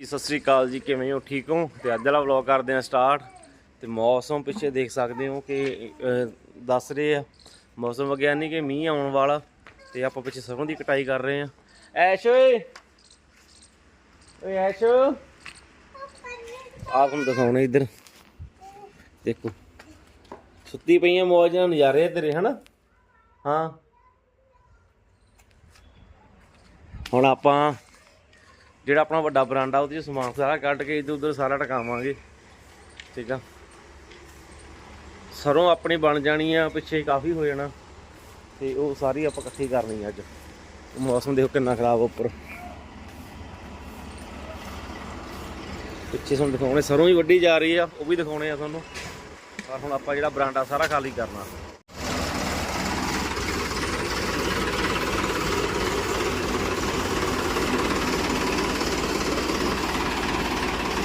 ਸਤਿ ਸ੍ਰੀ ਅਕਾਲ ਜੀ, ਕਿਵੇਂ ਹੋ? ਠੀਕ ਹੋ? ਤੇ ਅੱਜ ਵਾਲਾ ਵਲੌਗ ਕਰਦੇ ਹਾਂ ਸਟਾਰਟ ਤੇ ਮੌਸਮ ਪਿੱਛੇ ਦੇਖ ਸਕਦੇ ਹੋ ਕਿ ਦੱਸ ਰਹੇ ਆ। ਮੌਸਮ ਵਿਗਿਆਨੀ ਕਿ ਮੀਂਹ ਆਉਣ ਵਾਲਾ। ਤੇ ਆਪਾਂ ਪਿੱਛੇ ਸਰੋਂ ਦੀ ਕਟਾਈ ਕਰ ਰਹੇ ਆ ਐਸ਼, ਓਏ! ਓਏ, ਐਸ਼! ਆਹ ਤੁਹਾਨੂੰ ਦਿਖਾਉਣੇ ਇੱਧਰ। ਦੇਖੋ। ਸੁੱਤੀ ਪਈਆਂ ਮੌਜ ਨਾਲ ਨਜ਼ਾਰੇ ਆ ਤੇਰੇ, ਹਨਾ? ਹਾਂ। ਹੁਣ ਆਪਾਂ ਜਿਹੜਾ ਆਪਣਾ ਵੱਡਾ ਬਰਾਂਡਾ ਉਹਦੇ ਚ ਸਮਾਨ ਸਾਰਾ ਕੱਢ ਕੇ ਇੱਧਰ ਉੱਧਰ ਸਾਰਾ ਟਕਾਵਾਂਗੇ। ਠੀਕ ਆ? ਸਰੋਂ ਆਪਣੀ ਬਣ ਜਾਣੀ ਆ, ਪਿੱਛੇ ਕਾਫੀ ਹੋ ਜਾਣਾ। ਤੇ ਉਹ ਸਾਰੀ ਆਪਾਂ ਇਕੱਠੀ ਕਰਨੀ ਆ ਅੱਜ। ਮੌਸਮ ਦੇਖੋ ਕਿੰਨਾ ਖਰਾਬ ਉੱਪਰ। ਪਿੱਛੇ ਤੁਹਾਨੂੰ ਦਿਖਾਉਣੇ, ਸਰੋਂ ਹੀ ਵੱਡੀ ਜਾ ਰਹੀ ਆ, ਉਹ ਵੀ ਦਿਖਾਉਣੇ ਆ ਤੁਹਾਨੂੰ। ਪਰ ਹੁਣ ਆਪਾਂ ਜਿਹੜਾ ਬਰਾਂਡਾ ਸਾਰਾ ਖਾਲੀ ਕਰਨਾ।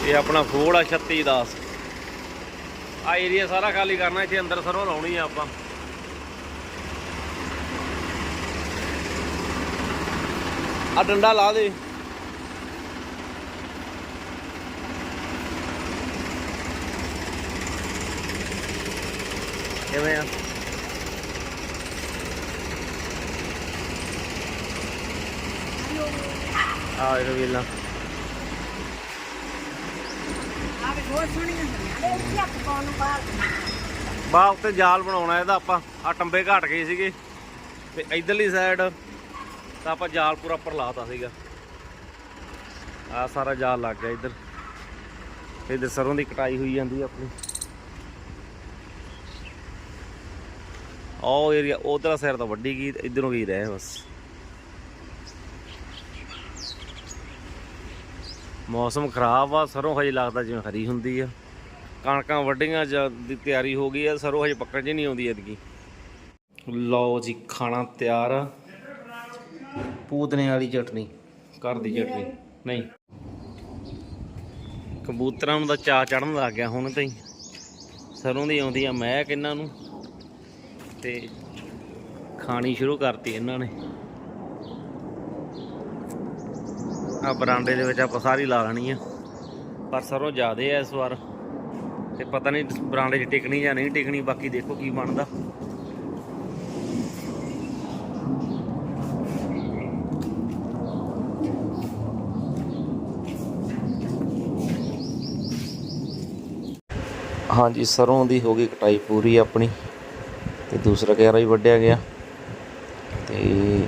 ਇਹ ਆਪਣਾ ਫੋੜ ਆ 36 10 ਆ ਏਰੀਆ ਸਾਰਾ ਖਾਲੀ ਕਰਨਾ, ਇੱਥੇ ਅੰਦਰ ਸਰੋਂ ਲਾਉਣੀ ਆ ਆਪਾਂ। ਆ ਡੰਡਾ ਲਾ ਦੇ। ਕਿਵੇਂ ਆ? ਆ ਇਹ ਵੇਲਾ। ਬਾ ਉੱਤੇ ਜਾਲ ਬਣਾਉਣਾ ਇਹਦਾ ਆਪਾਂ। ਆ ਟੰਬੇ ਘਟ ਗਏ ਸੀਗੇ। ਤੇ ਇਧਰਲੀ ਸਾਈਡ ਤਾਂ ਆਪਾਂ ਜਾਲ ਪੂਰਾ ਉੱਪਰ ਲਾਤਾ ਸੀਗਾ। ਆ ਸਾਰਾ ਜਾਲ ਲੱਗ ਗਿਆ ਇੱਧਰ। ਇਧਰ ਸਰੋਂ ਦੀ ਕਟਾਈ ਹੋਈ ਜਾਂਦੀ ਆਪਣੀ। ਉਹ ਏਰੀਆ ਉਧਰਲਾ ਸਾਈਡ ਤਾਂ ਵੱਡੀ ਗਈ ਇਧਰੋਂ ਵੀ ਰਹੇ ਬਸ। ਮੌਸਮ ਖਰਾਬ ਆ, ਸਰੋਂ ਹਜੇ ਲੱਗਦਾ ਜਿਵੇਂ ਹਰੀ ਹੁੰਦੀ ਆ। ਕਣਕਾਂ ਵੱਡੀਆਂ ਜਾਂ ਦੀ ਤਿਆਰੀ ਹੋ ਗਈ ਆ, ਸਰੋਂ ਹਜੇ ਪੱਕਣ 'ਚ ਨਹੀਂ ਆਉਂਦੀ ਐਤਕੀ। ਲਓ ਜੀ, ਖਾਣਾ ਤਿਆਰ ਆ। ਪੂਤਨੇ ਵਾਲੀ ਚਟਨੀ, ਘਰ ਦੀ ਚਟਨੀ, ਨਹੀਂ। ਕਬੂਤਰਾਂ ਨੂੰ ਤਾਂ ਚਾ ਚੜਨ ਲੱਗ ਗਿਆ ਹੁਣ ਤਾਂ ਹੀ। ਸਰੋਂ ਦੀ ਆਉਂਦੀ ਆ ਮਹਿਕ ਇਹਨਾਂ ਨੂੰ। ਤੇ ਖਾਣੀ ਸ਼ੁਰੂ ਕਰਤੀ ਇਹਨਾਂ ਨੇ। ਆ ਬਰਾਂਡੇ ਦੇ ਵਿੱਚ ਆਪਾਂ ਸਾਰੀ ਲਾ ਲੈਣੀ ਆ। ਪਰ ਸਰੋਂ ਜ਼ਿਆਦੇ ਆ ਇਸ ਵਾਰ। ਤੇ ਪਤਾ ਨਹੀਂ ਬਰਾਂਡੇ 'ਚ ਟਿਕਣੀ ਜਾਂ ਨਹੀਂ ਟਿਕਣੀ, ਬਾਕੀ ਦੇਖੋ ਕੀ ਬਣਦਾ। ਹਾਂਜੀ, ਸਰੋਂ ਦੀ ਹੋ ਗਈ ਕਟਾਈ ਪੂਰੀ ਆਪਣੀ। ਤੇ ਦੂਸਰਾ ਕਿਆਰਾ ਵੀ ਵੱਢਿਆ ਗਿਆ। ਤੇ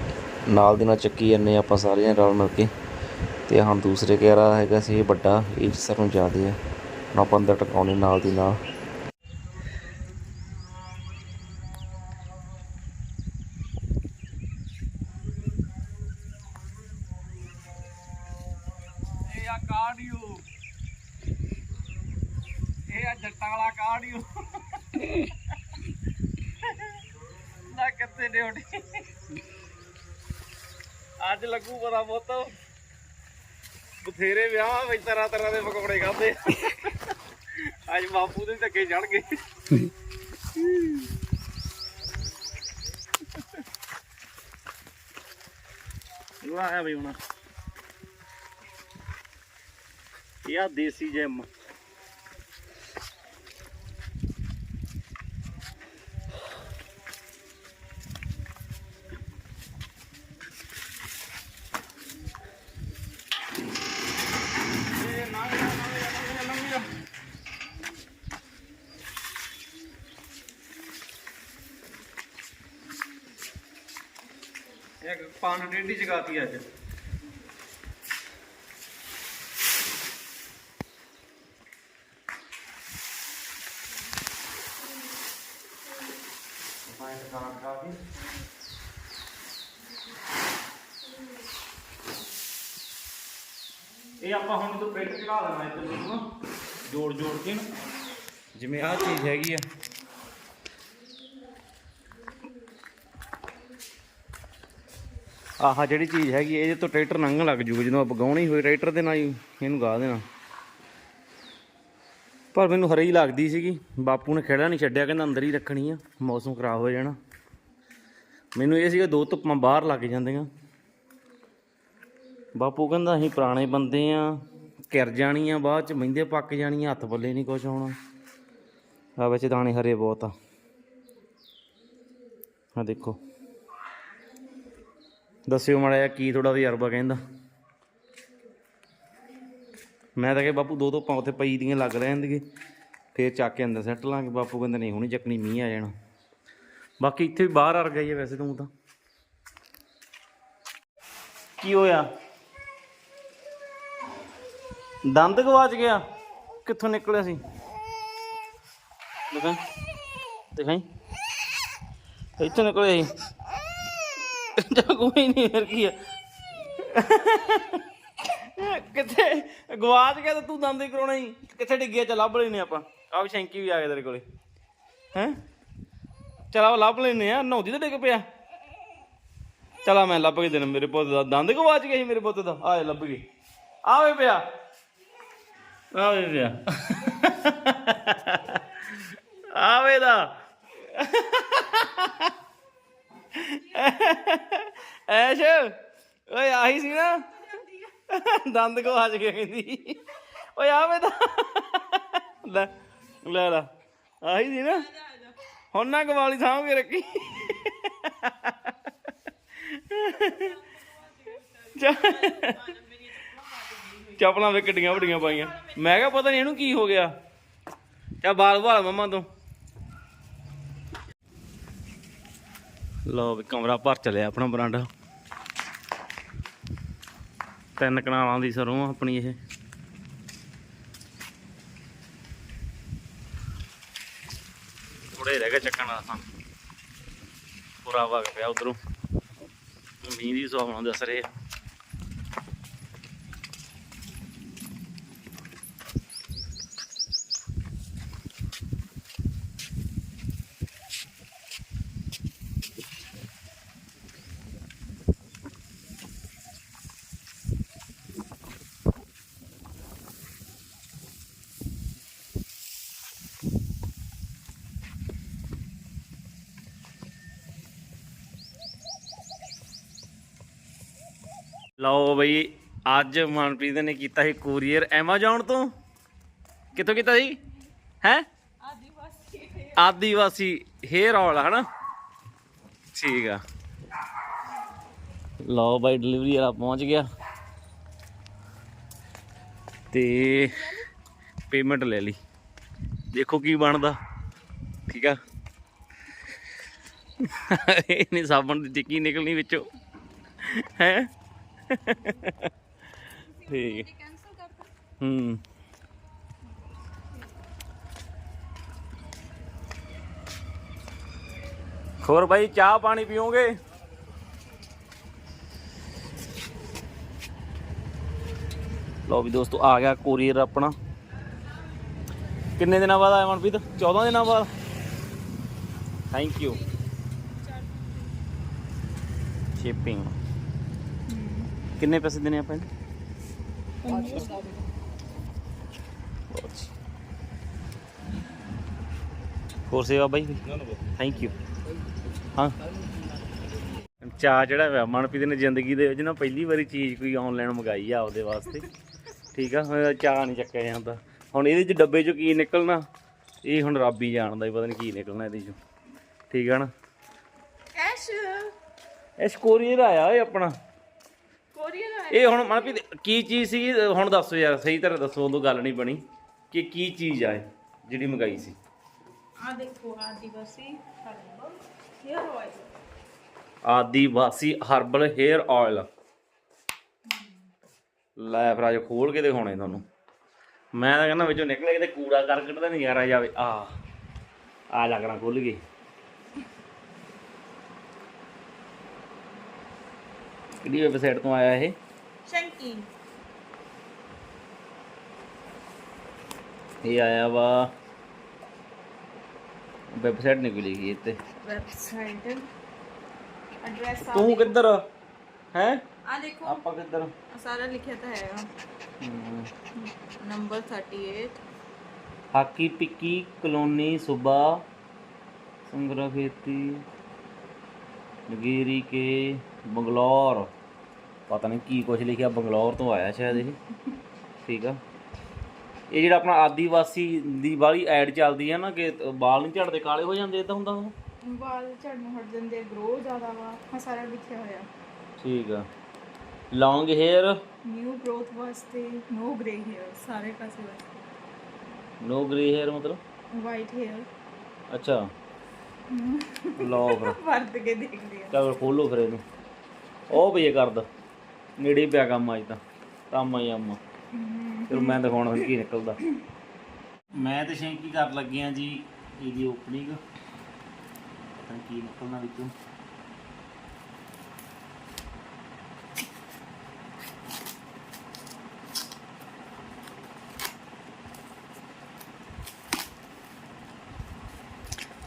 ਨਾਲ ਦੀ ਨਾਲ ਚੱਕੀ ਜਾਂਦੇ ਆਪਾਂ ਸਾਰਿਆਂ ਰਲ ਮਿਲ ਕੇ। ਤੇ ਹੁਣ ਦੂਸਰੇ ਕਿਆਰਾ ਹੈਗਾ ਸੀ ਇਹ ਵੱਡਾ, ਇਹ 'ਚ ਸਰੋਂ ਜ਼ਿਆਦੇ ਆ। ਹੁਣ ਆਪਾਂ ਅੰਦਰ ਟਿਕਾਉਣੇ ਨਾਲ ਦੀ ਨਾਲ ਇਹ ਆ ਕਾਰਡੀਓ ਇਹ ਆ ਜੱਟਾਂ ਵਾਲਾ ਕਾਰਡੀਓ ਨਾ ਕਿੱਥੇ ਡਿਊਟੀ ਅੱਜ ਲੱਗੂ ਪਤਾ ਪੁੱਤ ਬਥੇਰੇ ਵਿਆਹ ਵਿੱਚ ਤਰ੍ਹਾਂ ਤਰ੍ਹਾਂ ਦੇ ਪਕੌੜੇ ਖਾਦੇ। ਅੱਜ ਬਾਪੂ ਦੇ ਧੱਕੇ ਚੜ ਗਏ। ਲੋ ਆਇਆ ਵੀ ਹੁਣ। ਇਹ ਆ ਦੇਸੀ ਜਿਮ। ਇੱਕ ਡੇਢੀ ਜਗਾਤੀ ਅੱਜ। ਪਾਣੀ ਖਾਣਾ ਖਾ ਕੇ। ਇਹ ਆਪਾਂ ਹੁਣ ਤੋਂ ਪਿੰਡ ਚੜਾ ਦੇਣਾ ਇੱਧਰ ਨੂੰ। ਨਾ ਜੋੜ ਜੋੜ ਕੇ ਨਾ। ਜਿਵੇਂ ਆਹ ਚੀਜ਼ ਹੈਗੀ ਆ। ਆਹ ਜਿਹੜੀ ਚੀਜ਼ ਹੈਗੀ, ਇਹਦੇ ਤੋਂ ਟਰੈਕਟਰ ਲੰਘਣ ਲੱਗ ਜੂਗਾ, ਜਦੋਂ ਆਪਾਂ ਗਾਉਣੀ ਹੋਈ ਟਰੈਕਟਰ ਦੇ ਨਾਲ ਹੀ ਇਹਨੂੰ ਗਾ ਦੇਣਾ। ਪਰ ਮੈਨੂੰ ਹਰੀ ਲੱਗਦੀ ਸੀਗੀ, ਬਾਪੂ ਨੇ ਖੇੜਾ ਨਹੀਂ ਛੱਡਿਆ, ਕਹਿੰਦਾ ਅੰਦਰ ਹੀ ਰੱਖਣੀ ਆ, ਮੌਸਮ ਖਰਾਬ ਹੋ ਜਾਣਾ। ਮੈਨੂੰ ਇਹ ਸੀਗਾ ਦੋ ਧੁੱਪਾਂ ਬਾਹਰ ਲੱਗ ਜਾਂਦੀਆਂ। ਬਾਪੂ ਕਹਿੰਦਾ ਅਸੀਂ ਪੁਰਾਣੇ ਬੰਦੇ ਆ ਕਿਰ ਜਾਣੀ ਆ, ਬਾਅਦ ਚ ਮਹਿੰਦੇ ਪੱਕ ਜਾਣੀ ਆ, ਹੱਥ ਪੱਲੇ ਨਹੀਂ ਕੁਛ ਹੋਣਾ। ਆ ਵਿੱਚ ਦਾਣੇ ਹਰੇ ਬਹੁਤ ਆ। ਆ ਦੇਖੋ। ਦੱਸਿਓ ਮਾੜਾ ਜਿਹਾ ਕੀ ਥੋੜਾ ਤਜਰਬਾ ਕਹਿੰਦਾ। ਮੈਂ ਤਾਂ ਕਿ ਬਾਪੂ ਦੋ ਦੋ ਪਾਂ ਉੱਥੇ ਪਈ ਦੀਆਂ ਲੱਗ ਰਹਿਣਗੇ ਫੇਰ ਚੱਕ ਕੇ ਅੰਦਰ ਸੱਟ ਲਾਂਗੇ। ਬਾਪੂ ਕਹਿੰਦਾ ਨਹੀਂ, ਹੁਣੀ ਚੱਕਣੀ ਮੀਂਹ ਆ ਜਾਣਾ। ਬਾਕੀ ਇੱਥੇ ਵੀ ਬਾਹਰ ਅਰ ਗਈ ਹੈ ਵੈਸੇ ਤੂੰ ਤਾਂ। ਕੀ ਹੋਇਆ? ਦੰਦ ਗਵਾਚ ਗਿਆ। ਕਿੱਥੋਂ ਨਿਕਲਿਆ ਸੀ? ਦਿਖਾਈ। ਦਿਖਾਈ। ਇੱਥੋਂ ਨਿਕਲਿਆ ਸੀ। ਜਾ ਕੋਈ ਨਹੀਂ ਫਿਰ ਕੀ ਆ। ਕਿੱਥੇ ਗਵਾਚ ਗਿਆ ਤਾਂ ਤੂੰ ਦੰਦ ਹੀ ਕਰਾਉਣਾ ਹੀ। ਕਿੱਥੇ ਡਿੱਗਿਆ? ਚੱਲ ਲੱਭ ਲੈਨੇ ਆਪਾਂ। ਆ ਸ਼ੈਂਕੀ ਵੀ ਆ ਗਿਆ ਤੇਰੇ ਕੋਲੇ। ਹੈ? ਚਲ ਆ ਲੱਭ ਲੈਨੇ ਆ। ਨੌਦੀ ਤੇ ਡਿੱਗ ਪਿਆ। ਚਲਾ ਮੈਂ ਲੱਭ ਕੇ ਦੇਣਾ ਮੇਰੇ ਪੁੱਤ ਦਾ। ਦੰਦ ਗਵਾਚ ਗਿਆ ਸੀ ਮੇਰੇ ਪੁੱਤ ਦਾ। ਆ ਲੱਭ ਗਈ ਆਵੇ ਪਿਆ। ਆਵੇ ਪਿਆ। ਆਵੇ ਦਾ। ਐਸ਼, ਓਏ ਆਹੀ ਸੀ ਨਾ। ਦੰਦ ਗਵਾਚ ਗਿਆ ਕਹਿੰਦੀ। ਓਏ ਆਵੇ ਦਾ ਲੈ ਲੈ ਲੈ। ਆਹੀ ਸੀ ਨਾ। ਹੁਣ ਨਾ ਗਵਾਲੀ ਸਾਂਭ ਕੇ ਰੱਖੀ। ਚੱਪਲਾਂ ਵੇ ਕਿੱਡੀਆਂ ਵੱਡੀਆਂ ਪਾਈਆਂ। ਮੈਂ ਕਿਹਾ ਪਤਾ ਨਹੀਂ ਇਹਨੂੰ ਕੀ ਹੋ ਗਿਆ। ਚਾ ਬਾਲ ਭਾਲ ਮੰਮਾ ਤੋਂ। ਲੋ ਵੀ ਕਮਰਾ ਭਰ ਚਲਿਆ ਆਪਣਾ ਬਰਾਂਡਾ। ਤਿੰਨ ਕਨਾਲਾਂ ਦੀ ਸਰੋਂ ਆਪਣੀ ਇਹ। ਥੋੜੇ ਰਹਿ ਗਏ ਚੱਕਣ ਦਾ ਤਾਂ ਪੂਰਾ ਵਗ ਪਿਆ ਉਧਰੋਂ। ਮੀਂਹ ਦੀ ਸੁਹਾਵਣਾ ਦੱਸ ਰਹੇ ਆ ਲਓ ਬਈ, ਅੱਜ ਮਨਪ੍ਰੀਤ ਨੇ ਕੀਤਾ ਸੀ ਕੋਰੀਅਰ Amazon ਤੋਂ। ਕਿੱਥੋਂ ਕੀਤਾ ਸੀ? ਹੈ? ਆਦੀਵਾਸੀ ਹੇਅਰ ਆਇਲ ਹਨਾ? ਠੀਕ ਆ। ਲਓ ਬਾਈ ਡਿਲੀਵਰੀ ਵਾਲਾ ਪਹੁੰਚ ਗਿਆ। ਤੇ ਪੇਮੈਂਟ ਲੈ ਲਈ। ਦੇਖੋ ਕੀ ਬਣਦਾ। ਠੀਕ ਆ। ਇਹ ਨਹੀਂ ਸਾਬਣ ਦੀ ਟਿੱਕੀ ਨਿਕਲਣੀ ਵਿੱਚੋਂ। ਹੈ? ਠੀਕ। ਹੈ ਹੂੰ। ਹੋਰ ਭਾਈ ਚਾਹ ਪਾਣੀ ਪੀਓਗੇ? ਲਓ ਵੀ ਦੋਸਤੋ ਆ ਗਿਆ ਕੋਰੀਅਰ ਆਪਣਾ। ਕਿੰਨੇ ਦਿਨਾਂ ਬਾਅਦ ਆਇਆ ਮਨਪ੍ਰੀਤ? 14 ਦਿਨਾਂ ਬਾਅਦ। ਥੈਂਕ ਯੂ ਸ਼ਿਪਿੰਗ ਕਿੰਨੇ ਪੈਸੇ ਦੇਣੇ ਆਪਾਂ ਬਹੁਤ ਅੱਛੀ। ਹੋਰ ਸੇਵਾ ਬਾਈ? ਥੈਂਕ ਯੂ ਹਾਂ। ਚਾ ਜਿਹੜਾ ਹੋਇਆ ਮਨਪ੍ਰੀਤ ਨੇ ਜ਼ਿੰਦਗੀ ਦੇ ਵਿੱਚ ਨਾ ਪਹਿਲੀ ਵਾਰੀ ਚੀਜ਼ ਕੋਈ ਆਨਲਾਈਨ ਮੰਗਾਈ ਆ ਆਪਦੇ ਵਾਸਤੇ। ਠੀਕ ਆ ਹੁਣ ਚਾ ਨਹੀਂ ਚੱਕਿਆ ਜਾਂਦਾ। ਹੁਣ ਇਹਦੇ ਚ ਡੱਬੇ ਚੋਂ ਕੀ ਨਿਕਲਣਾ? ਇਹ ਹੁਣ ਰੱਬ ਹੀ ਜਾਣਦਾ ਪਤਾ ਨਹੀਂ ਕੀ ਨਿਕਲਣਾ ਇਹਦੇ ਚੋਂ। ਠੀਕ ਆ ਨਾ? ਐਸ਼ ਇਸ ਕੋਰੀਅਰ ਆਇਆ ਓਏ ਆਪਣਾ। ਇਹ ਹੁਣ ਮਨਪ੍ਰੀਤ ਕੀ ਚੀਜ਼ ਸੀ ਹੁਣ ਦੱਸੋ ਯਾਰ ਸਹੀ ਤਰ੍ਹਾਂ ਦੱਸੋ ਉਦੋਂ ਗੱਲ ਨਹੀਂ ਬਣੀ ਕਿ ਕੀ ਚੀਜ਼ ਆ ਇਹ ਜਿਹੜੀ ਮੰਗਾਈ ਸੀ। ਆ ਦੇਖੋ Adivasi herbal hair oil Adivasi herbal hair oil ਲੈ ਫਿਰ ਅੱਜ ਖੋਲ ਕੇ ਦਿਖਾਉਣੇ ਤੁਹਾਨੂੰ। ਮੈਂ ਤਾਂ ਕਹਿੰਦਾ ਵਿੱਚੋਂ ਨਿਕਲੇ ਕਿਤੇ ਕੂੜਾ ਕਰਕਟ ਦਾ ਨਜ਼ਾਰਾ ਜਾਵੇ। ਆ ਆ ਲੱਗਣਾ ਖੁੱਲ ਗਈ। ਕਿਹੜੀ ਵੈਬਸਾਈਟ ਤੋਂ ਆਇਆ ਇਹ? ਸ਼ੰਕੀ ਇਹ ਆਇਆ ਵਾ। ਵੈਬਸਾਈਟ ਨਹੀਂ ਕੋਈ ਲਿਖੀ ਇੱਥੇ। ਵੈਬਸਾਈਟ ਐਡਰੈਸ ਆ ਤੂੰ ਕਿੱਧਰ ਹੈ? ਆ ਦੇਖੋ। ਆਪਾਂ ਕਿੱਧਰ ਸਾਰਾ ਲਿਖਿਆ ਤਾਂ ਹੈਗਾ। ਨੰਬਰ 38 ਹਾਕੀ ਟਿੱਕੀ ਕਲੋਨੀ ਸੁਬਾ ਸੰਗਰਾ ਖੇਤੀ ਨਗੀਰੀ ਕੇ। ਬੰਗਲੌਰ। ਪਤਾ ਨਹੀਂ ਕੀ ਕੁਝ ਲਿਖਿਆ ਬੰਗਲੌਰ ਤੋਂ ਆਇਆ ਸ਼ਾਇਦ ਇਹ। ਠੀਕ ਆ। ਇਹ ਜਿਹੜਾ ਆਪਣਾ ਆਦੀਵਾਸੀ ਦੀ ਵਾਲੀ ਐਡ ਚੱਲਦੀ ਆ ਨਾ ਕਿ ਬਾਲ ਨਹੀਂ ਝੜਦੇ ਕਾਲੇ ਹੋ ਜਾਂਦੇ ਇਦਾਂ ਹੁੰਦਾ ਵਾ? ਵਾਲ ਝੜਨ ਹਟ ਜਾਂਦੇ ਗਰੋ ਜ਼ਿਆਦਾ ਵਾ ਆਹ ਸਾਰਾ ਲਿਖਿਆ ਹੋਇਆ। ਠੀਕ ਆ। ਲੌਂਗ ਹੇਅਰ ਨਿਊ ਗਰੋਥ ਵਾਸਤੇ ਨੋ ਗ੍ਰੇ ਹੇਅਰ ਸਾਰੇ ਪਾਸੇ ਵਾਸਤੇ। ਨੋ ਗ੍ਰੇ ਹੇਅਰ ਮਤਲਬ? ਵਾਈਟ ਹੇਅਰ ਅੱਛਾ। ਲਓ ਫਿਰ। ਵਰਤ ਕੇ ਦੇਖਦੇ ਆ। ਚਲ ਖੋਲੋ ਫਿਰ ਇਹਨੂੰ। ਉਹ ਭਈਏ ਕਰਦਾ। ਨੇੜੇ ਪਿਆ ਕੰਮ ਅੱਜ ਤਾਂ। ਕੰਮ ਆਈ ਅੰਮਾ ਫਿਰ ਮੈਂ ਦਿਖਾਉਣ ਹੁਣ ਕੀ ਨਿਕਲਦਾ। ਮੈਂ ਤੇ ਸ਼ੈਂਕੀ ਕਰ ਲੱਗੇ ਆ ਜੀ, ਇਹਦੀ ਓਪਨਿੰਗ ਪਤਾ ਕੀ ਨਿਕਲਣਾ ਵਿੱਚੋਂ।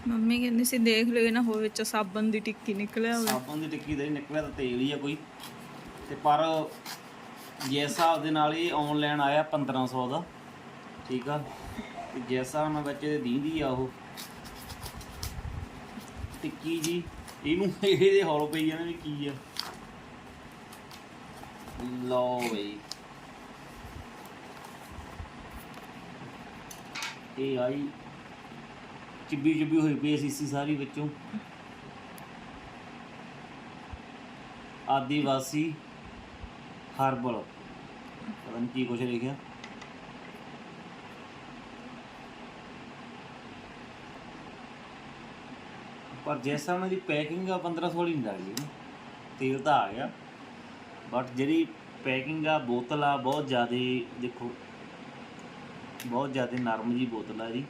ਮੰਮੀ ਕਹਿੰਦੀ ਸੀ ਦੇਖ ਲਿਓ ਨਾ ਹੋਵੇ ਵਿੱਚ ਸਾਬਣ ਦੀ ਟਿੱਕੀ ਨਿਕਲਿਆ ਹੋਵੇ। ਸਾਬਣ ਦੀ ਟਿੱਕੀ ਦੇ ਨਿਕਲਿਆ ਤਾਂ ਤੇਲ ਹੀ ਆ ਕੋਈ। ਤੇ ਪਰ ਜਿਸ ਹਿਸਾਬ ਦੇ ਨਾਲ ਇਹ ਆਨਲਾਈਨ ਆਇਆ 1500 ਦਾ, ਠੀਕ ਆ? ਤੇ ਜਿਸ ਹਿਸਾਬ ਨਾਲ ਵਿੱਚ ਇਹਦੇ ਦੀਂਦੀ ਆ ਉਹ। ਟਿੱਕੀ ਜੀ, ਇਹਨੂੰ ਇਹਦੇ ਹੌਲ ਪਈ ਜਾਂਦੇ ਵੀ ਕੀ ਆ। ਲਓ ਬਈ। ਇਹ ਆਈ ਚਿੱਬੀ ਚਿੱਬੀ ਹੋਈ ਪਈ ਆ ਸੀਸੀ ਸਾਰੀ ਵਿੱਚੋਂ। ਆਦੀਵਾਸੀ ਹਰਬਲ। ਪਤਾ ਨਹੀਂ ਕੀ ਕੁਛ ਲਿਖਿਆ। ਪਰ ਜੈਸਾ ਉਹਨਾਂ ਦੀ ਪੈਕਿੰਗ ਆ 1500 ਵਾਲੀ ਨਹੀਂ ਲੱਗ ਰਹੀ ਤੇਲ ਤਾਂ ਆ ਗਿਆ। ਬਟ ਜਿਹੜੀ ਪੈਕਿੰਗ ਆ, ਬੋਤਲ ਆ, ਬਹੁਤ ਜ਼ਿਆਦਾ ਦੇਖੋ, ਬਹੁਤ ਜ਼ਿਆਦਾ ਨਰਮ ਜੀ ਬੋਤਲ ਆ ਜੀ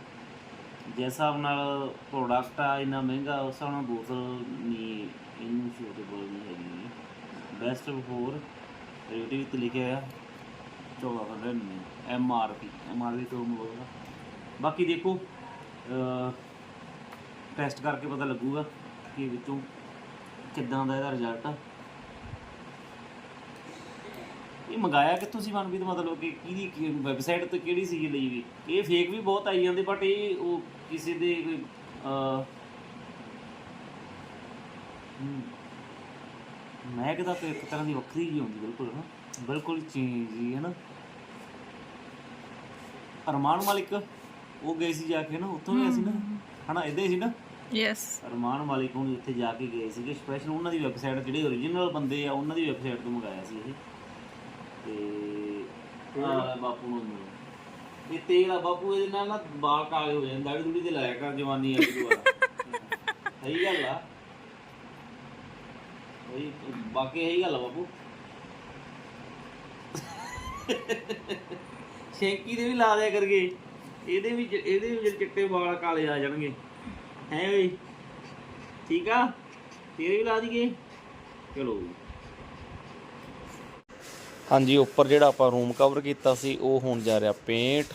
ਜਿਸ ਹਿਸਾਬ ਨਾਲ ਪ੍ਰੋਡਕਟ ਆ, ਇੰਨਾ ਮਹਿੰਗਾ, ਉਸ ਹਿਸਾਬ ਨਾਲ ਬੋਤਲ ਨਹੀਂ ਇਹਨੂੰ ਸੂਟੇਬਲ ਨਹੀਂ ਹੈਗੀ। ਬੈਸਟ ਫੋਰ ਰੇਟਿੰਗ ਤੇ ਲਿਖਿਆ ਆ 1499 M R P M R P ਤੋਂ ਮੁਕਦਾ ਬਾਕੀ ਦੇਖੋ ਟੈਸਟ ਕਰਕੇ ਪਤਾ ਲੱਗੂਗਾ ਕਿ ਵਿੱਚੋਂ ਕਿੱਦਾਂ ਦਾ ਇਹਦਾ ਰਿਜ਼ਲਟ ਆ। ਇਹ ਮੰਗਾਇਆ ਕਿੱਥੋਂ ਸੀ ਮਨਵੀਰ ਮਤਲਬ ਕਿ ਕਿਹਦੀ ਵੈਬਸਾਈਟ ਤੋਂ ਕਿਹੜੀ ਸੀ ਲਈ ਵੀ? ਇਹ ਫੇਕ ਵੀ ਬਹੁਤ ਆਈ ਜਾਂਦੇ ਬਟ ਇਹ ਉਹ ਕਿਸੇ ਦੇ ਕੋਈ ਅਹ, ਹਮ, ਮੈਂ ਕਿਹਾ ਤਾਂ ਇੱਕ ਤਰ੍ਹਾਂ ਦੀ ਵੱਖਰੀ ਜਿਹੀ ਹੁੰਦੀ ਬਿਲਕੁਲ ਨਾ ਬਿਲਕੁਲ ਚੇਂਜ ਜੀ ਹੈ ਨਾ ਅਰਮਾਨ ਮਾਲਿਕ ਉਹ ਗਏ ਸੀ ਜਾ ਕੇ ਨਾ ਉੱਥੋਂ ਗਏ ਸੀ ਨਾ? ਹਨਾ ਇਦਾਂ ਹੀ ਸੀ ਨਾ? ਯੈਸ ਅਰਮਾਨ ਮਾਲਿਕ ਨੂੰ ਉੱਥੇ ਜਾ ਕੇ ਗਏ ਸੀਗੇ ਸਪੈਸ਼ਲ ਉਹਨਾਂ ਦੀ ਵੈਬਸਾਈਟ ਜਿਹੜੇ ਓਰੀਜਨਲ ਬੰਦੇ ਆ ਉਹਨਾਂ ਦੀ ਵੈਬਸਾਈਟ ਤੋਂ ਮੰਗਾਇਆ ਸੀ ਇਹ। ਤੇ ਆ ਬਾਪੂ ਨੂੰ ਮਿਲੋ। ਇਹ ਤੇਲ ਆ ਬਾਪੂ, ਇਹਦੇ ਨਾਲ ਨਾ ਵਾਲ ਕਾਲੇ ਹੋ ਜਾਂਦੇ ਦਾੜੀ ਦੂੜੀ ਤੇ ਲਾਇਆ ਕਰ ਜਵਾਨੀ ਆ ਗਈ ਦੁਬਾਰਾ ਸਹੀ ਗੱਲ ਆ। ਉਹੀ ਬਾਕੀ ਇਹੀ ਗੱਲ ਆ ਬਾਪੂ। ਸ਼ੇਕੀ ਦੇ ਵੀ ਲਾ ਦਿਆ ਕਰਗੇ। ਇਹਦੇ ਵੀ ਇਹਦੇ ਵੀ ਜਿਹੜੇ ਚਿੱਟੇ ਵਾਲ ਕਾਲੇ ਆ ਜਾਣਗੇ। ਹੈ ਬਈ? ਠੀਕ ਆ? ਤੇਰੇ ਵੀ ਲਾ ਦਈਏ। ਚਲੋ। ਹਾਂਜੀ, ਉੱਪਰ ਜਿਹੜਾ ਆਪਾਂ ਰੂਮ ਕਵਰ ਕੀਤਾ ਸੀ, ਉਹ ਹੋਣ ਜਾ ਰਿਹਾ ਪੇਂਟ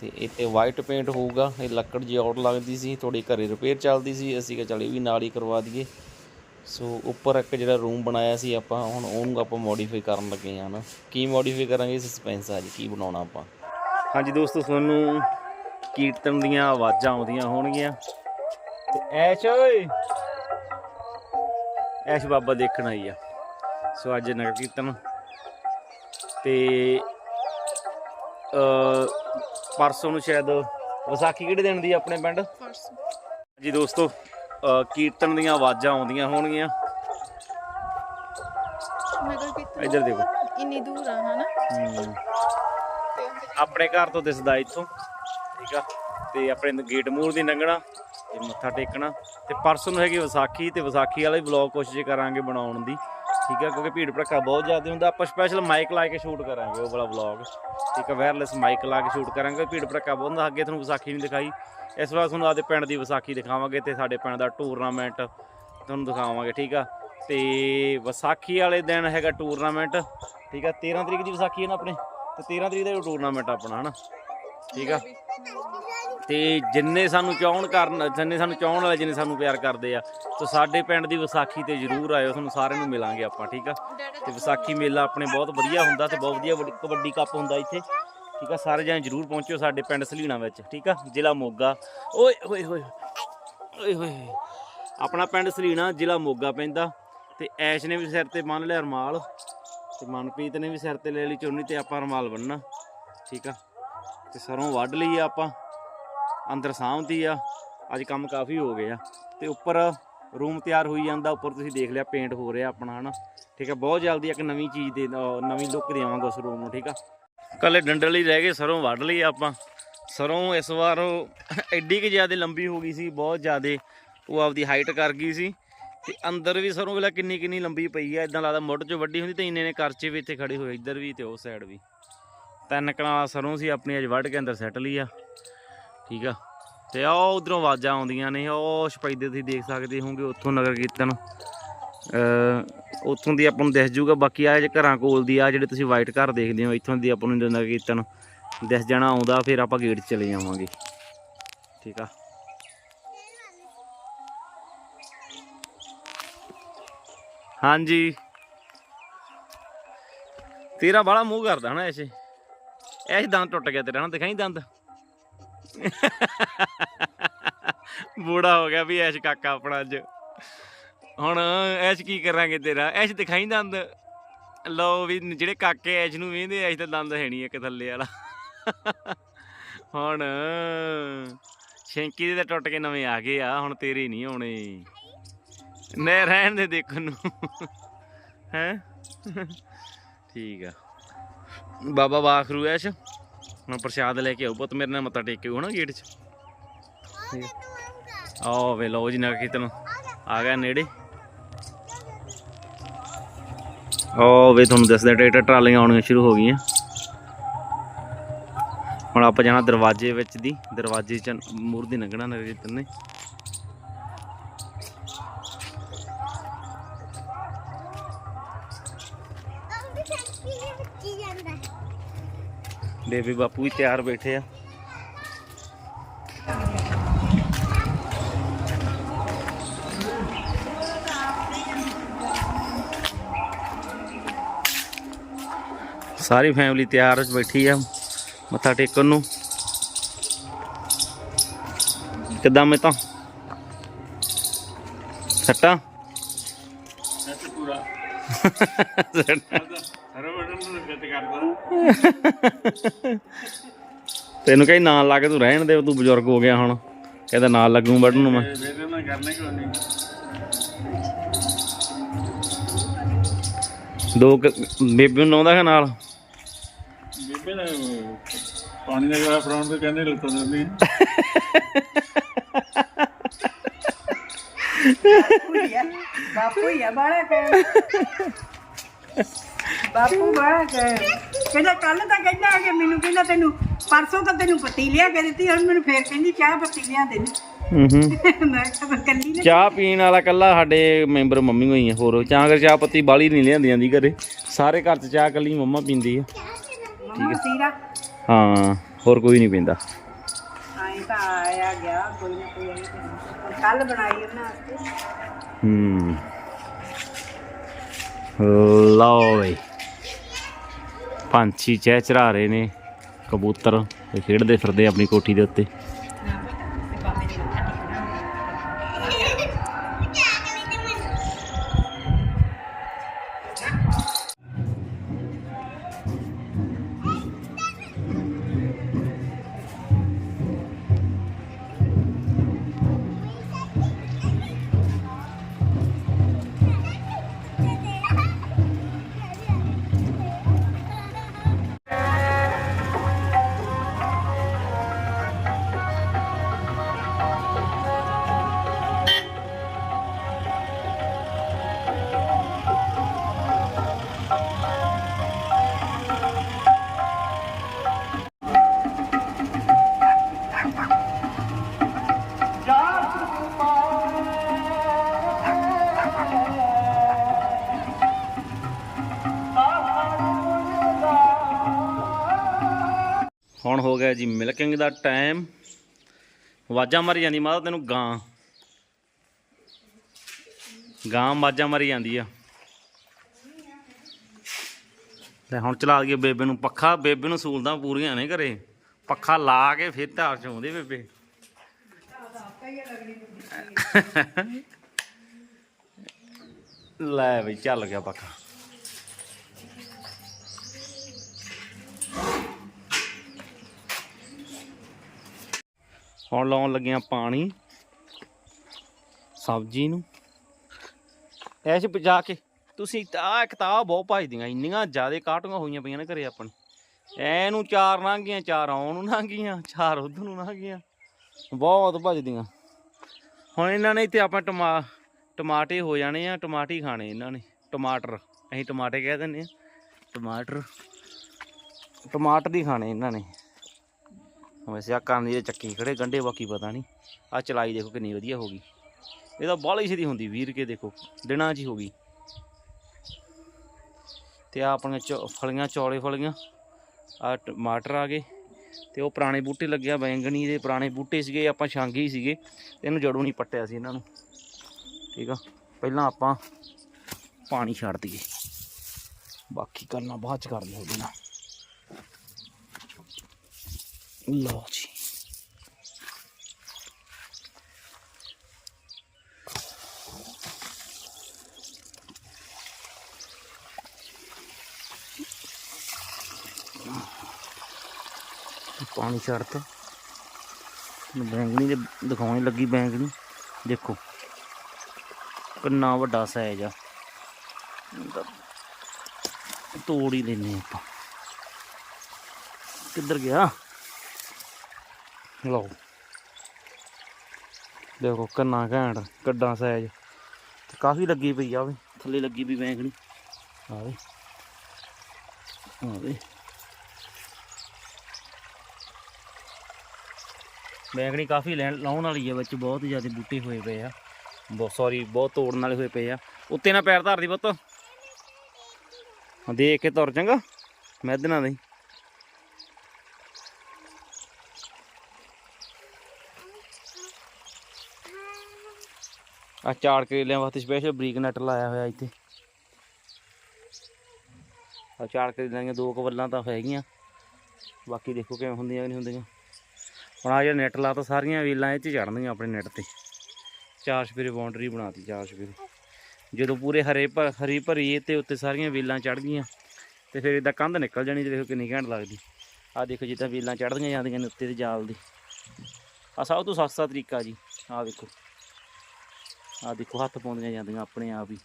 ਤੇ ਇਹ ਤੇ ਵਾਈਟ ਪੇਂਟ ਹੋਊਗਾ। ਇਹ ਲੱਕੜ ਜੀ ਆਊਟ ਲੱਗਦੀ ਸੀ ਥੋੜੀ ਘਰੇ ਰਿਪੇਅਰ ਚੱਲਦੀ ਸੀ। ਅਸੀਂ ਕਿਹਾ ਚੱਲ ਇਹ ਵੀ ਨਾਲ ਹੀ ਕਰਵਾ ਦਈਏ। ਸੋ ਉੱਪਰ ਇੱਕ ਜਿਹੜਾ ਰੂਮ ਬਣਾਇਆ ਸੀ ਆਪਾਂ, ਹੁਣ ਉਹਨੂੰ ਆਪਾਂ ਮੋਡੀਫਾਈ ਕਰਨ ਲੱਗੇ ਹਾਂ ਨਾ। ਕੀ ਮੋਡੀਫਾਈ ਕਰਾਂਗੇ ਸਸਪੈਂਸ ਆ ਜੀ, ਕੀ ਬਣਾਉਣਾ ਆਪਾਂ? ਹਾਂਜੀ ਦੋਸਤੋ, ਤੁਹਾਨੂੰ ਕੀਰਤਨ ਦੀਆਂ ਆਵਾਜ਼ਾਂ ਆਉਂਦੀਆਂ ਹੋਣਗੀਆਂ। ਤੇ ਐਸ਼ ਓਏ! ਐਸ਼ ਬਾਬਾ ਦੇਖਣ ਆਈ ਆ। ਸੋ ਅੱਜ ਨਗਰ ਕੀਰਤਨ ਤੇ ਅ ਪਰਸੋਂ ਨੂੰ ਸ਼ਾਇਦ ਵਿਸਾਖੀ ਕਿਹੜੇ ਦਿਨ ਦੀ ਆਪਣੇ ਪਿੰਡ? ਪਰਸ। ਜੀ ਦੋਸਤੋ ਕੀਰਤਨ ਦੀਆਂ ਆਵਾਜ਼ਾਂ ਆਉਂਦੀਆਂ ਹੋਣਗੀਆਂ। ਇੱਧਰ ਦੇਖੋ। ਇੰਨੀ ਦੂਰ ਆ ਹਨਾ? ਆਪਣੇ ਘਰ ਤੋਂ ਦਿਸਦਾ ਇੱਥੋਂ ਠੀਕ ਆ? ਤੇ ਆਪਣੇ ਗੇਟ ਮੂਰ ਦੀ ਲੰਘਣਾ ਤੇ ਮੱਥਾ ਟੇਕਣਾ। ਤੇ ਪਰਸੋਂ ਨੂੰ ਹੈਗੀ ਵਿਸਾਖੀ ਤੇ ਵਿਸਾਖੀ ਵਾਲਾ ਹੀ ਵਲੌਗ ਕੋਸ਼ਿਸ਼ ਕਰਾਂਗੇ ਬਣਾਉਣ ਦੀ। ਠੀਕ ਹੈ, ਕਿਉਂਕਿ ਭੀੜ ਭੜੱਕਾ ਬਹੁਤ ਜ਼ਿਆਦਾ ਹੁੰਦਾ। ਆਪਾਂ ਸਪੈਸ਼ਲ ਮਾਈਕ ਲਾ ਕੇ ਸ਼ੂਟ ਕਰਾਂਗੇ ਉਹ ਵਾਲਾ ਵਲੌਗ ਠੀਕ ਆ ਵਾਇਰਲੈਸ ਮਾਈਕ ਲਾ ਕੇ ਸ਼ੂਟ ਕਰਾਂਗੇ, ਭੀੜ ਭੜੱਕਾ ਬਹੁਤ ਹੁੰਦਾ। ਅੱਗੇ ਤੁਹਾਨੂੰ ਵਿਸਾਖੀ ਨਹੀਂ ਦਿਖਾਈ। ਇਸ ਵਾਰ ਤੁਹਾਨੂੰ ਆਪਦੇ ਪਿੰਡ ਦੀ ਵਿਸਾਖੀ ਦਿਖਾਵਾਂਗੇ ਤੇ ਸਾਡੇ ਪਿੰਡ ਦਾ ਟੂਰਨਾਮੈਂਟ ਤੁਹਾਨੂੰ ਦਿਖਾਵਾਂਗੇ, ਠੀਕ ਆ? ਤੇ ਵਿਸਾਖੀ ਵਾਲੇ ਦਿਨ ਹੈਗਾ ਟੂਰਨਾਮੈਂਟ ਠੀਕ ਆ? 13 ਤਰੀਕ ਦੀ ਵਿਸਾਖੀ ਹੈ ਨਾ ਆਪਣੇ? ਤੇ 13 ਤਰੀਕ ਦਾ ਟੂਰਨਾਮੈਂਟ ਆਪਣਾ, ਹਨਾ? ਠੀਕ ਆ? ਤੇ ਜਿੰਨੇ ਸਾਨੂੰ ਚਾਹਣ ਕਰਨ, ਜਿੰਨੇ ਸਾਨੂੰ ਚਾਹਣ ਵਾਲੇ, ਜਿੰਨੇ ਸਾਨੂੰ ਪਿਆਰ ਕਰਦੇ ਆ, ਤਾਂ ਸਾਡੇ ਪਿੰਡ ਦੀ ਵਿਸਾਖੀ ਤੇ ਜਰੂਰ ਆਇਓ, ਤੁਹਾਨੂੰ ਸਾਰਿਆਂ ਨੂੰ ਮਿਲਾਂਗੇ ਆਪਾਂ, ਠੀਕ ਆ? ਤੇ ਵਿਸਾਖੀ ਮੇਲਾ ਆਪਣੇ ਬਹੁਤ ਵਧੀਆ ਹੁੰਦਾ ਤੇ ਬਹੁਤ ਵਧੀਆ ਵੱਡੀ- ਕਬੱਡੀ ਕੱਪ ਹੁੰਦਾ ਇੱਥੇ, ਠੀਕ ਆ? ਸਾਰੇ ਜਣੇ ਜਰੂਰ ਪਹੁੰਚਿਓ ਸਾਡੇ ਪਿੰਡ ਸਲੀਣਾ ਵਿੱਚ, ਠੀਕ ਆ? ਜ਼ਿਲ੍ਹਾ ਮੋਗਾ। ਓਏ ਹੋਏ ਓਏ ਓਏ ਹੋਏ ਆਪਣਾ ਪਿੰਡ ਸਲੀਣਾ, ਜ਼ਿਲ੍ਹਾ ਮੋਗਾ ਪੈਂਦਾ। ਤੇ ਐਸ਼ ਨੇ ਵੀ ਸਿਰ ਤੇ ਬੰਨ ਲਿਆ ਰਮਾਲ, ਤੇ ਮਨਪ੍ਰੀਤ ਨੇ ਵੀ ਸਿਰ ਤੇ ਲੈ ਲਈ ਚੁੰਨੀ ਤੇ ਆਪਾਂ ਰਮਾਲ ਬੰਨਣਾ, ਠੀਕ ਆ? ਤੇ ਸਰੋਂ ਵੱਢ ਲਈ ਆਪਾਂ। ਅੰਦਰ ਸਾਂਭਦੀ ਆ। ਅੱਜ ਕੰਮ ਕਾਫੀ ਹੋ ਗਏ ਆ। ਤੇ ਉੱਪਰ ਰੂਮ ਤਿਆਰ ਹੋਈ ਜਾਂਦਾ, ਉੱਪਰ ਤੁਸੀਂ ਦੇਖ ਲਿਆ ਪੇਂਟ ਹੋ ਰਿਹਾ ਆਪਣਾ, ਹਨਾ। ਠੀਕ ਆ, ਬਹੁਤ ਜਲਦੀ ਇੱਕ ਨਵੀਂ ਚੀਜ਼ ਦੇ ਨਵੀਂ ਲੁੱਕ ਦੇਵਾਂਗੇ ਉਸ ਰੂਮ ਨੂੰ, ਠੀਕ ਆ। ਕੱਲੇ ਡੰਡਲ ਹੀ ਰਹਿ ਗਏ, ਸਰੋਂ ਵੱਢ ਲਈ ਆਪਾਂ। ਸਰੋਂ ਇਸ ਵਾਰ ਐਡੀ ਕਿ ਜ਼ਿਆਦਾ ਲੰਬੀ ਹੋ ਗਈ ਸੀ, ਬਹੁਤ ਜ਼ਿਆਦਾ ਉਹ ਆਪਦੀ ਹਾਈਟ ਕਰ ਗਈ ਸੀ। ਤੇ ਅੰਦਰ ਵੀ ਸਰੋਂ ਵੇਲਾ ਕਿੰਨੀ ਕਿੰਨੀ ਲੰਬੀ ਪਈ ਆ ਇਦਾਂ ਲੱਗਦਾ ਮੁੱਢ 'ਚ ਵੱਡੀ ਹੁੰਦੀ ਤੇ ਇੰਨੇ ਨੇ ਕਰਚੇ ਵੀ ਇੱਥੇ ਖੜੇ ਹੋਏ, ਇੱਧਰ ਵੀ ਤੇ ਉਸ ਸਾਈਡ ਵੀ। ਤਿੰਨ ਕਨਾਲਾ ਸਰੋਂ ਸੀ, ਆਪਣੀ ਅੱਜ ਵੱਢ ਕੇ ਅੰਦਰ ਸੈੱਟ ਲਈ ਆ। ਠੀਕ ਆ? ਤੇ ਉਹ ਉਧਰੋਂ ਆਵਾਜ਼ਾਂ ਆਉਂਦੀਆਂ ਨੇ, ਉਹ ਸ਼ਪੈਦੇ ਤੁਸੀਂ ਦੇਖ ਸਕਦੇ ਹੋਗੇ ਉੱਥੋਂ ਨਗਰ ਕੀਰਤਨ। ਅ ਉੱਥੋਂ ਦੀ ਆਪਾਂ ਨੂੰ ਦਿਖ ਜੂਗਾ ਬਾਕੀ ਆ ਜੇ ਘਰਾਂ ਕੋਲ ਦੀ ਆ ਜਿਹੜੇ ਤੁਸੀਂ ਵਾਈਟ ਘਰ ਦੇਖਦੇ ਹੋ, ਇੱਥੋਂ ਦੀ ਆਪਾਂ ਨੂੰ ਨਗਰ ਕੀਰਤਨ ਦਿਸ ਜਾਣਾ ਆਉਂਦਾ, ਫਿਰ ਆਪਾਂ ਗੇਟ 'ਚ ਚਲੇ ਜਾਵਾਂਗੇ ਠੀਕ ਆ? ਹਾਂਜੀ। ਤੇਰਾ ਬਾਲਾ ਮੂੰਹ ਕਰਦਾ ਹਨਾ ਐਸੇ ਐਸੇ ਦੰਦ ਟੁੱਟ ਗਿਆ ਤੇਰਾ ਨਾ, ਦਿਖਾਈ ਦੰਦ? ਬੂੜਾ ਹੋ ਗਿਆ ਵੀ ਐਸ਼ ਕਾਕਾ ਆਪਣਾ ਅੱਜ। ਹੁਣ ਐਸ਼ ਕੀ ਕਰਾਂਗੇ ਤੇਰਾ? ਐਸ਼ ਦਿਖਾਈ ਦੰਦ। ਲਓ ਵੀ ਜਿਹੜੇ ਕਾਕੇ ਐਸ਼ ਨੂੰ ਵੇਂਦੇ ਐਸ਼ ਤਾਂ ਦੰਦ ਹੈ ਨਹੀਂ ਇੱਕ ਥੱਲੇ ਵਾਲਾ। ਹੁਣ ਸ਼ੈਂਕੀ ਦੇ ਤਾਂ ਟੁੱਟ ਕੇ ਨਵੇਂ ਆ ਗਏ ਆ, ਹੁਣ ਤੇਰੇ ਨਹੀਂ ਆਉਣੇ। ਨੇ ਰਹਿਣ ਦੇ ਦੇਖਣ ਨੂੰ। ਹੈ? ਠੀਕ ਆ। ਬਾਬਾ ਬਾਖਰੂ ਐਸ਼। ਹੁਣ ਪ੍ਰਸ਼ਾਦ ਲੈ ਕੇ ਆਓ ਪੁੱਤ, ਮੇਰੇ ਨਾਲ ਮੱਥਾ ਟੇਕ ਕੇ ਗੇਟ 'ਚ। ਆਓ ਵੇ ਲਓ ਜੀ ਨਾ ਕਿਤਨ ਆ ਗਿਆ ਨੇੜੇ। ਆਓ ਵੇ ਤੁਹਾਨੂੰ ਦੱਸਦਾ ਟਰੈਕਟਰ ਟਰਾਲੀਆਂ ਆਉਣੀਆਂ ਸ਼ੁਰੂ ਹੋ ਗਈਆਂ। ਹੁਣ ਆਪਾਂ ਜਾਣਾ ਦਰਵਾਜ਼ੇ ਵਿੱਚ ਦੀ, ਦਰਵਾਜ਼ੇ 'ਚ ਮੂਰ ਦੀ ਲੰਘਣਾ ਨਗਰ ਕੀਰਤਨ ਬੇਬੀ ਬਾਪੂ ਵੀ ਤਿਆਰ ਬੈਠੇ ਆ। ਸਾਰੀ ਫੈਮਿਲੀ ਤਿਆਰ ਬੈਠੀ ਆ ਮੱਥਾ ਟੇਕਣ ਨੂੰ। ਕਿੱਦਾਂ ਮੈਂ ਤਾਂ ਸੱਟਾ ਪੂਰਾ ਹਰ ਵੜਨ ਨੂੰ ਗੱਤ ਕਰਦਾ ਤੈਨੂੰ ਕਹੀ ਨਾਲ ਲਾ ਕੇ ਤੂੰ ਰਹਿਣ ਦੇ ਤੂੰ ਬਜ਼ੁਰਗ ਹੋ ਗਿਆ ਹੁਣ। ਕਹਿੰਦਾ ਨਾਲ ਲੱਗੂ ਵੱਢਣ ਨੂੰ ਮੈਂ। ਮੇਰੇ ਨਾਲ ਕਰਨਾ ਕਿਉਂ ਨਹੀਂ ਦੋ ਬੇਬੇ ਨੂੰ ਆਉਂਦਾ ਹੈ ਨਾਲ? ਬੇਬੇ ਨੇ ਪਾਣੀ ਦਾ ਗਲਾਸ ਫੜਾਉਣ ਤੇ ਕਹਿੰਦੇ ਲੱਤਾਂ ਦਿੰਦੀ ਬਾਪੂ ਆ ਬਾਲਾ ਕਹਿ ਬਾਪੂ ਬਾਲਾ ਕਹਿ ਕਹਿੰਦਾ ਕੱਲ ਤਾਂ ਕਹਿੰਦਾ ਕਿ ਮੈਨੂੰ ਕਹਿੰਦਾ ਤੈਨੂੰ ਪਰਸੋਂ ਤਾਂ ਤੈਨੂੰ ਪੱਤੀ ਲਿਆ ਕੇ ਦਿੱਤੀ ਹੁਣ ਮੈਨੂੰ ਫੇਰ ਕਹਿੰਦੀ ਚਾਹ ਪੱਤੀ ਲਿਆ ਦੇ ਹੂੰ ਹੂੰ। ਮੈਂ ਕਿਹਾ ਮੈਂ ਕੱਲੀ ਨੇ ਚਾਹ ਪੀਣ ਵਾਲਾ ਕੱਲਾ ਸਾਡੇ ਮੈਂਬਰ ਮੰਮੀ ਹੋਈ ਆ ਹੋਰ ਚਾਹ ਕਰ ਚਾਹ ਪੱਤੀ ਬਾਲੀ ਨਹੀਂ ਲਿਆਂਦੀ ਜਾਂਦੀ ਘਰੇ ਸਾਰੇ ਘਰ 'ਚ ਚਾਹ ਕੱਲੀ ਮੰਮਾ ਪੀਂਦੀ ਆ। ਮੰਮਾ ਸੀਰਾ? ਹਾਂ ਹੋਰ ਕੋਈ ਨਹੀਂ ਪੀਂਦਾ। ਆਏ ਤਾਂ ਆਇਆ ਗਿਆ ਕੋਈ ਨਾ ਕੋਈ ਆਈ ਕੱਲ ਬਣਾਈ ਉਹਨਾਂ ਵਾਸਤੇ। ਹੂੰ। ਲਓ ਬਈ। ਪੰਛੀ ਚਹਿ ਚਰਾ ਰਹੇ ਨੇ ਕਬੂਤਰ ਤੇ ਖੇਡਦੇ ਫਿਰਦੇ ਆਪਣੀ ਕੋਠੀ ਦੇ ਉੱਤੇ। ਹੁਣ ਹੋ ਗਿਆ ਜੀ ਮਿਲਕਿੰਗ ਦਾ ਟਾਈਮ ਆਵਾਜ਼ਾਂ ਮਾਰੀ ਜਾਂਦੀ, ਮਾਤਾ ਤੈਨੂੰ ਗਾਂ। ਗਾਂ ਆਵਾਜ਼ਾਂ ਮਾਰੀ ਜਾਂਦੀ ਆ। ਤੇ ਹੁਣ ਚਲਾ ਦਈਏ ਬੇਬੇ ਨੂੰ ਪੱਖਾ, ਬੇਬੇ ਨੂੰ ਸਹੂਲਤਾਂ ਪੂਰੀਆਂ ਨੇ ਘਰੇ। ਪੱਖਾ ਲਾ ਕੇ ਫਿਰ ਧਾਰ ਚ ਆਉਂਦੇ ਬੇਬੇ। ਲੈ ਬਈ ਚੱਲ ਗਿਆ ਪੱਖਾ। ਹੁਣ ਲਾਉਣ ਲੱਗੇ ਪਾਣੀ। ਸਬਜ਼ੀ ਨੂੰ। ਐਸ਼ ਬਜਾ ਕੇ, ਤੁਸੀਂ ਤਾਂ ਕਿਤਾਬ ਬਹੁਤ ਭਜਦੀਆਂ, ਇੰਨੀਆਂ ਜ਼ਿਆਦਾ ਕਾਟੂਆਂ ਹੋਈਆਂ ਪਈਆਂ ਨੇ ਘਰੇ ਆਪਣੇ। ਐਨੂੰ ਚਾਰ ਲੰਘੀਆਂ, ਚਾਰ ਆਉਣ ਨੂੰ ਲੰਘੀਆਂ, ਚਾਰ ਉਧਰ ਨੂੰ ਲੰਘੀਆਂ। ਬਹੁਤ ਭਜਦੀਆਂ। ਹੁਣ ਇਹਨਾਂ ਨੇ ਇੱਥੇ ਆਪਾਂ ਟਮਾ, ਟਮਾਟੇ ਹੋ ਜਾਣੇ ਆ, ਟਮਾਟੇ ਹੀ ਖਾਣੇ ਇਹਨਾਂ ਨੇ, ਟਮਾਟਰ। ਅਸੀਂ ਟਮਾਟੇ ਕਹਿ ਦਿੰਦੇ ਆ। ਟਮਾਟਰ ਟਮਾਟਰ ਹੀ ਖਾਣੇ ਇਹਨਾਂ ਨੇ। ਵੈਸੇ ਆ ਕਰਨ ਦੀ ਚੱਕੀ ਖੜੇ ਗੰਡੇ ਬਾਕੀ ਪਤਾ ਨਹੀਂ। ਆ ਚਲਾਈ ਦੇਖੋ ਕਿੰਨੀ ਵਧੀਆ ਹੋ ਗਈ। ਇਹ ਤਾਂ ਬਾਹਲੀ ਛੇਤੀ ਹੁੰਦੀ, ਵੀਰ ਕੇ ਦੇਖੋ, ਦਿਨਾਂ 'ਚ ਹੀ ਹੋ ਗਈ। ਤੇ ਆ ਆਪਣੀਆਂ ਚੌ- ਫਲੀਆਂ, ਚੌਲੇ ਫਲੀਆਂ ਆ ਟਮਾਟਰ ਆ ਗਏ। ਤੇ ਉਹ ਪੁਰਾਣੇ ਬੂਟੇ ਲੱਗਿਆ ਬੈਂਗਣੀ ਦੇ ਪੁਰਾਣੇ ਬੂਟੇ ਸੀਗੇ, ਆਪਾਂ ਛਾਂਗੇ ਹੀ ਸੀਗੇ। ਇਹਨੂੰ ਜੜੋਂ ਨਹੀਂ ਪੱਟਿਆ ਸੀ ਇਹਨਾਂ ਨੂੰ। ਠੀਕ ਆ? ਪਹਿਲਾਂ ਆਪਾਂ ਪਾਣੀ ਛੱਡ ਦਈਏ। ਬਾਕੀ ਕਰਨਾ ਬਾਅਦ ਚ ਕਰਦੇ ਉਹਦੇ ਨਾਲ। ਲਓ ਜੀ ਪਾਣੀ ਛੱਡਤਾ ਹੁਣ ਬੈਂਗਣੀ ਦੇ ਦਿਖਾਉਣੀ ਲੱਗੀ ਬੈਂਗਣੀ ਦੇਖੋ ਕਿੰਨਾ ਵੱਡਾ ਸਾਈਜ਼ ਆ ਇਹਦਾ ਤੋੜ ਹੀ ਲੈਨੇ ਆਪਾਂ ਕਿੱਧਰ ਗਿਆ ਲਓ। ਦੇਖੋ ਕਿੰਨਾ ਘੈਂਟ ਕੱਡਾ ਸਾਈਜ਼। ਤੇ ਕਾਫੀ ਲੱਗੀ ਪਈ ਆ ਵੀ। ਥੱਲੇ ਲੱਗੀ ਵੀ ਬੈਂਗਣੀ ਆਵੇ ਆਵੇ ਬੈਂਗਣੀ ਕਾਫੀ ਲਾਉਣ ਵਾਲੀ ਹੈ ਵਿੱਚ ਬਹੁਤ ਜ਼ਿਆਦਾ ਬੂਟੇ ਹੋਏ ਪਏ ਆ। ਬਹੁਤ ਸੌਰੀ ਬਹੁਤ ਤੋੜਨ ਵਾਲੇ ਹੋਏ ਪਏ ਆ। ਉੱਤੇ ਨਾ ਪੈਰ ਧਰਦੀ ਪੁੱਤ। ਦੇਖ ਕੇ ਤੁਰ ਚੰਗਾ। ਮੈਦਨਾ ਦੇ ਆ ਚਾਰ ਕਰੇਲਿਆਂ ਵਾਸਤੇ ਸਪੈਸ਼ਲ ਬਰੀਕ ਨਟ ਲਾਇਆ ਹੋਇਆ ਇੱਥੇ। ਆ ਚਾਰ ਕਰੇਲਿਆਂ ਦੀਆਂ ਦੋ ਕਵੱਲਾਂ ਤਾਂ ਹੈਗੀਆਂ। ਬਾਕੀ ਦੇਖੋ ਕਿਵੇਂ ਹੁੰਦੀਆਂ ਕਿ ਨਹੀਂ ਹੁੰਦੀਆਂ। ਹੁਣ ਆ ਜਿਹੜਾ ਨੈਟ ਲਾਤਾ ਸਾਰੀਆਂ ਵੇਲਾਂ ਇਹ 'ਚ ਚੜਨਗੀਆਂ ਆਪਣੇ ਨੈਟ ਤੇ। ਚਾਰ ਸਪੇਰੇ ਬਾਉਂਡਰੀ ਬਣਾਤੀ ਚਾਰ ਸਪੇਰੇ ਜਦੋਂ ਪੂਰੇ ਹਰੇ ਭ, ਹਰੀ ਭਰੀ ਤੇ ਉੱਤੇ ਸਾਰੀਆਂ ਵੇਲਾਂ ਚੜ ਗਈਆਂ, ਤੇ ਫਿਰ ਇਦਾਂ ਕੰਧ ਨਿਕਲ ਜਾਣੀ ਤੇ ਵੇਖੋ ਕਿੰਨੀ ਘੈਂਟ ਲੱਗਦੀ। ਆ ਦੇਖੋ ਜਿੱਦਾਂ ਵੇਲਾਂ ਚੜਦੀਆਂ ਜਾਂਦੀਆਂ ਨੇ ਉੱਤੇ ਤੇ ਜਾਲ ਦੀ। ਆ ਸਭ ਤੋਂ ਸਸਤਾ ਤਰੀਕਾ ਜੀ ਆ ਦੇਖੋ ਆ ਦੇਖੋ ਹੱਥ ਪਾਉਂਦੀਆਂ ਜਾਂਦੀਆਂ ਆਪਣੇ ਆਪ ਹੀ।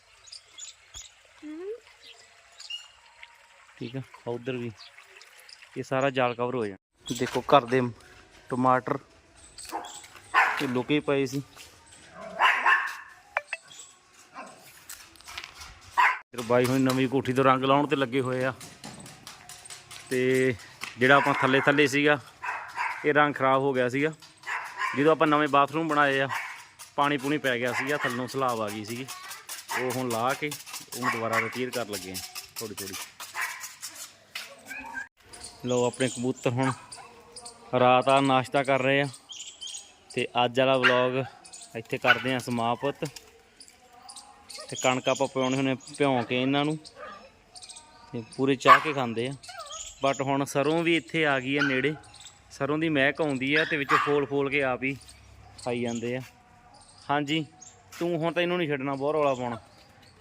ਠੀਕ ਆ ਉਧਰ ਵੀ। ਇਹ ਸਾਰਾ ਜਾਲ ਕਵਰ ਹੋ ਜਾਣਾ। ਦੇਖੋ ਘਰ ਦੇ ਟਮਾਟਰ ਤੇ ਲੁਕੇ ਪਏ ਸੀ। ਫਿਰ ਬਾਈ ਹੁਣ ਨਵੀਂ ਕੋਠੀ ਤੋਂ ਰੰਗ ਲਾਉਣ ਤੇ ਲੱਗੇ ਹੋਏ ਆ। ਤੇ ਜਿਹੜਾ ਆਪਾਂ ਥੱਲੇ ਥੱਲੇ ਸੀਗਾ ਇਹ ਰੰਗ ਖਰਾਬ ਹੋ ਗਿਆ ਸੀਗਾ। ਜਦੋਂ ਆਪਾਂ ਨਵੇਂ ਬਾਥਰੂਮ ਬਣਾਏ ਆ ਪਾਣੀ ਪੂਣੀ ਪੈ ਗਿਆ ਸੀਗਾ, ਥੱਲੋਂ ਸਲਾਬ ਆ ਗਈ ਸੀਗੀ। ਉਹ ਹੁਣ ਲਾ ਕੇ ਉਹਨੂੰ ਦੁਬਾਰਾ ਰਿਪੇਅਰ ਕਰ ਲੱਗੇ ਆ ਥੋੜੀ ਥੋੜੀ ਲਓ ਆਪਣੇ ਕਬੂਤਰ ਹੁਣ ਰਾਤ ਆ ਨਾਸ਼ਤਾ ਕਰ ਰਹੇ ਆ ਤੇ ਅੱਜ ਵਾਲਾ ਵਲੌਗ ਇੱਥੇ ਕਰਦੇ ਆ ਸਮਾਪਤ। ਤੇ ਕਣਕ ਆਪਾਂ ਪਿਉਣੇ ਹੁਣੇ ਭਿਉਂ ਕੇ ਇਹਨਾਂ ਨੂੰ। ਤੇ ਪੂਰੇ ਚਾਹ ਕੇ ਖਾਂਦੇ ਆ। ਬਟ ਹੁਣ ਸਰੋਂ ਵੀ ਇੱਥੇ ਆ ਗਈ ਆ ਨੇੜੇ। ਸਰੋਂ ਦੀ ਮਹਿਕ ਆਉਂਦੀ ਆ ਤੇ ਵਿੱਚ ਫੋਲ ਫੋਲ ਕੇ ਆਪ ਹੀ ਖਾਈ ਜਾਂਦੇ ਆ। ਹਾਂਜੀ। ਤੂੰ ਹੁਣ ਤਾਂ ਇਹਨੂੰ ਨਹੀਂ ਛੱਡਣਾ, ਬਹੁਤ ਰੌਲਾ ਪਾਉਣਾ।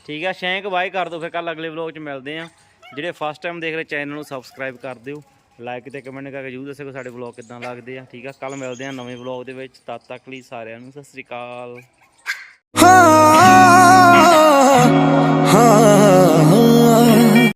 ਠੀਕ ਆ, ਸ਼ੈਂਕ ਬਾਈ ਕਰ ਦਿਓ, ਫਿਰ ਕੱਲ ਅਗਲੇ ਵਲੌਗ 'ਚ ਮਿਲਦੇ ਆ। ਜਿਹੜੇ ਫਸਟ ਟਾਈਮ ਦੇਖ ਰਹੇ ਚੈਨਲ ਨੂੰ ਸਬਸਕ੍ਰਾਈਬ ਕਰ ਦਿਓ। ਲਾਈਕ ਤੇ ਕਮੈਂਟ ਕਰਕੇ ਜਰੂਰ ਦੱਸਿਓ ਕਿ ਸਾਡੇ ਵਲੌਗ ਕਿਦਾਂ ਲੱਗਦੇ ਆ। ਠੀਕ ਆ ਕੱਲ ਮਿਲਦੇ ਆ ਨਵੇਂ ਵਲੌਗ ਦੇ ਵਿੱਚ। ਤਦ ਤੱਕ ਲਈ ਸਾਰਿਆਂ ਨੂੰ ਸਤਿ ਸ੍ਰੀ ਅਕਾਲ। ਹਾਂ ਹਾਂ।